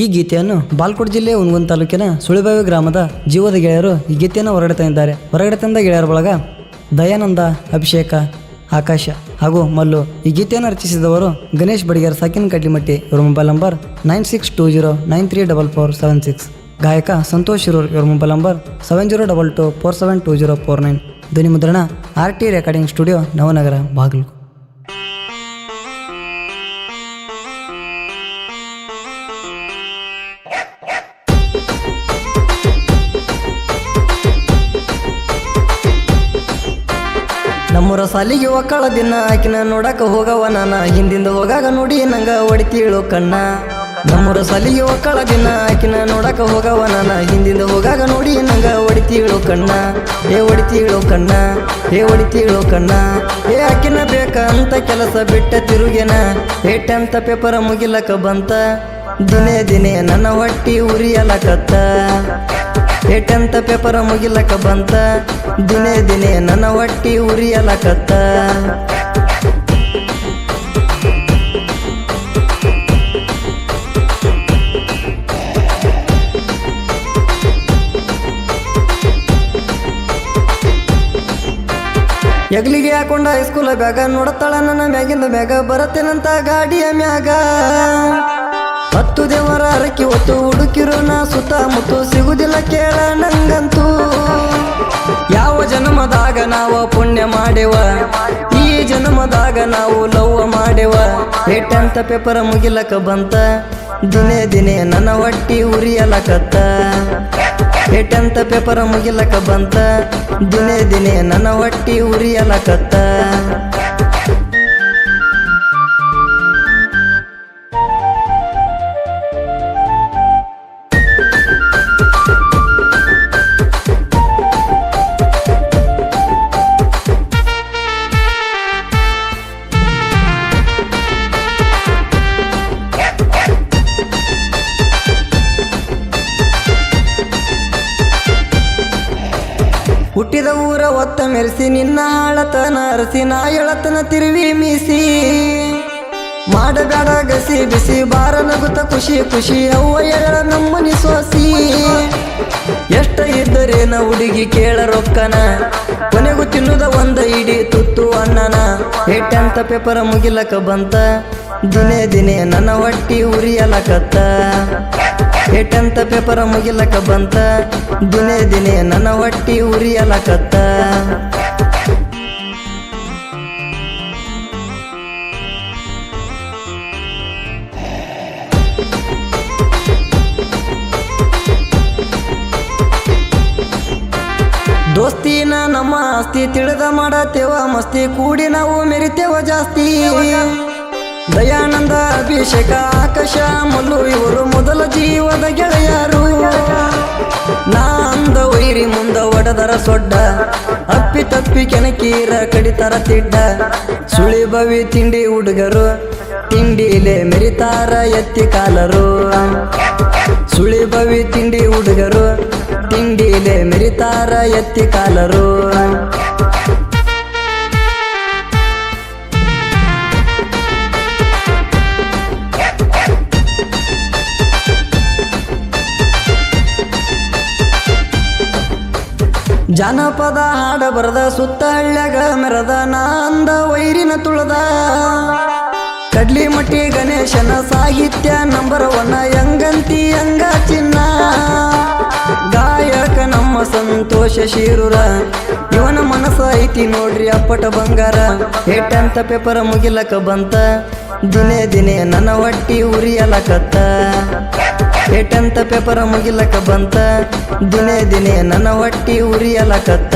ಈ ಗೀತೆಯನ್ನು ಬಾಲ್ಕೋಟ್ ಜಿಲ್ಲೆಯ ಉನ್ಗುನ್ ತಾಲೂಕಿನ ಸುಳಿಬಾವಿ ಗ್ರಾಮದ ಜೀವದ ಗೆಳೆಯರು ಈ ಗೀತೆಯನ್ನು ಹೊರಗಡೆ ತಂದಿದ್ದಾರೆ. ಹೊರಗಡೆ ತಂದ ಗೆಳೆಯರ ಬಳಗ ದಯಾನಂದ, ಅಭಿಷೇಕ, ಆಕಾಶ ಹಾಗೂ ಮಲ್ಲು. ಈ ಗೀತೆಯನ್ನು ರಚಿಸಿದವರು ಗಣೇಶ್ ಬಡಿಗರ್, ಸಾಕಿನ್ ಕಡ್ಲಿಮಟ್ಟಿ, ಇವರ mobile number nine six two zero nine three double four seven six. ಗಾಯಕ ಸಂತೋಷ್ ಶಿರೂರ್ ಇವರ mobile number seven zero double two four seven two zero four nine. ಧ್ವನಿ ಮುದ್ರಣ R T recording studio Navanagar, Bagalkot. ನಮ್ಮೂರ ಸಾಲಿಗೆ ಒಕ್ಕಳ ದಿನ. ಆಕಿನ ನೋಡಕ ಹೋಗವ ನಾನ. ಹಿಂದಿಂದ ಹೋಗಾಗ ನೋಡಿ ನಂಗ ಹೊಡಿತೀಳು ಕಣ್ಣ. ನಮ್ಮೂರ ಸಾಲಿಗೆ ಒಕ್ಕಳ ದಿನ. ಆಕಿನ ನೋಡಕ ಹೋಗವ ನಾನ. ಹಿಂದಿಂದ ಹೋಗಾಗ ನೋಡಿ ನಂಗ ಹೊಡಿತೀಳು ಕಣ್ಣ. ಏ ಹೊಡಿತೀಳು ಕಣ್ಣ. ಏ ಹೊಡಿತೀಳು ಕಣ್ಣ. ಏ ಆಕಿನ ಬೇಕ ಅಂತ ಕೆಲಸ ಬಿಟ್ಟ ತಿರುಗೇನ. ಟೆಂತ ಪೇಪರ ಮುಗಿಲಕ ಬಂತ. ದಿನೇ ದಿನೇ ನನ್ನ ಹೊಟ್ಟಿ ಉರಿಯಲಕತ್ತ. ಏಟಂತ ಪೇಪರ ಮುಗಿಲಕ ಬಂತ? ದಿನೇ ದಿನೇ ನನ್ನ ಹೊಟ್ಟಿ ಉರಿಯಲಕತ್ತ. ಎಗ್ಲಿಗೆ ಹಾಕೊಂಡ ಹೈಸ್ಕೂಲ ಬ್ಯಾಗ ನೋಡತ್ತಾಳ ನನ್ನ ಮ್ಯಾಗಿಂದ ಮ್ಯಾಗ, ಬರತ್ತೇನಂತ ಗಾಡಿಯ ಮ್ಯಾಗ. ಹತ್ತು ದೇವರ ಅರಕಿ ಹೊತ್ತು ಹುಡುಕಿರೋ ನಾ ಸುತ್ತಮುತ್ತು ಸಿಗುದಿಲ್ಲ ಕೇಳ ನಂಗಂತೂ. ಯಾವ ಜನ್ಮದಾಗ ನಾವು ಪುಣ್ಯ ಮಾಡೇವ? ಈ ಜನ್ಮದಾಗ ನಾವು ಲವ್ವ ಮಾಡೇವ? ಏಟಂತ ಪೇಪರ್ ಮುಗಿಲಕ ಬಂತ? ದಿನೇ ದಿನೇ ನನ್ನ ಹೊಟ್ಟಿ ಉರಿಯಲಕತ್ತ. ಏಟಂತ ಪೇಪರ್ ಮುಗಿಲಕ ಬಂತ? ದಿನೇ ದಿನೇ ನನ್ನ ಹೊಟ್ಟಿ ಉರಿಯಲಕತ್ತ. ಹುಟ್ಟಿದ ಊರ ಒತ್ತ ಮೆರೆಸಿ, ನಿನ್ನ ಹಾಳತನ ಅರಸಿ, ನಾ ಎಳತನ ತಿರುವಿ ಮೀಸಿ. ಮಾಡಬೇಡ ಗಸಿ ಬಿಸಿ ಬಾರ ನಗುತ್ತ ಖುಷಿ ಖುಷಿ, ಅವ್ವ ಎಳ ನಮ್ಮನಿ ಸೋಸಿ. ಎಷ್ಟ ಇದ್ದರೇನ ಹುಡುಗಿ ಕೇಳ ರೊಕ್ಕನ. ಕೊನೆಗೂ ತಿನ್ನುದ ಒಂದ ಇಡಿ ತುತ್ತು ಅನ್ನನ. ಅಂತ ಪೇಪರ ಮುಗಿಲಕ ಬಂತ. ದಿನೇ ದಿನೇ ನನ್ನ ಹೊಟ್ಟಿ ಉರಿಯಲಕತ್ತ. ಏಟಂತ ಪೇಪರ ಮುಗಿಲಕ ಬಂತ. ದಿನೇ ದಿನೇ ನನ್ನ ಹೊಟ್ಟಿ ಉರಿಯಲಕತ್ತ. ದೋಸ್ತಿನ ನಮ್ಮ ಆಸ್ತಿ ತಿಳಿದ ಮಾಡತ್ತೇವ, ಮಸ್ತಿ ಕೂಡಿ ನಾವು ಮೆರಿತೇವ ಜಾಸ್ತಿ. ದಯಾನಂದ ಅಭಿಷೇಕ, ಆಕಾಶ, ಮಲ್ಲು, ಇವರು ಮೊದಲ ಜೀವದ ಗೆಳೆಯರು. ನಾಂದ ವೈರಿ ಮುಂದ ಒಡದರ ಸೊಡ್ಡ, ಅಪ್ಪಿ ತಪ್ಪಿ ಕೆನಕೀರ ಕಡಿತರ ತಿಡ್ಡ. ಸುಳಿ ಬವಿ ತಿಂಡಿ ಹುಡುಗರು, ತಿಂಡಿಲೆ ಮೆರಿತಾರ ಎತ್ತಿ ಕಾಲರು. ಸುಳಿ ಬವಿ ತಿಂಡಿ ಹುಡುಗರು, ತಿಂಡಿಲೆ ಮೆರಿತಾರ ಎತ್ತಿ ಕಾಲರು. ಜಾನಪದ ಹಾಡ ಬರದ ಸುತ್ತ ಹಳ್ಳ್ಯಾಗ ಮೆರದ ನಾಂದ ವೈರಿನ ತುಳದ. ಕಡ್ಲಿ ಮಟ್ಟಿ ಗಣೇಶನ ಸಾಹಿತ್ಯ ನಂಬರ್ ಒನ್ ಯಂಗಂತಿ ಯಂಗ ಚಿನ್ನ. ಗಾಯಕ ನಮ್ಮ ಸಂತೋಷ ಶಿರೂರ, ಇವನ ಮನಸ್ಸ ಐತಿ ನೋಡ್ರಿ ಅಪ್ಪಟ ಬಂಗಾರ. ಏಟಂತ ಪೇಪರ್ ಮುಗಿಲಕ ಬಂತ, ದಿನೇ ದಿನೇ ನನ್ನ ಹೊಟ್ಟಿ ಉರಿಯಲಕತ್ತ. ಏಟಂತ ಪೇಪರ್ ಮುಗಿಲಕ ಬಂತ. ದಿನೇ ದಿನೇ ನನ್ನ ಹೊಟ್ಟಿ ಉರಿಯಲಕತ್ತ.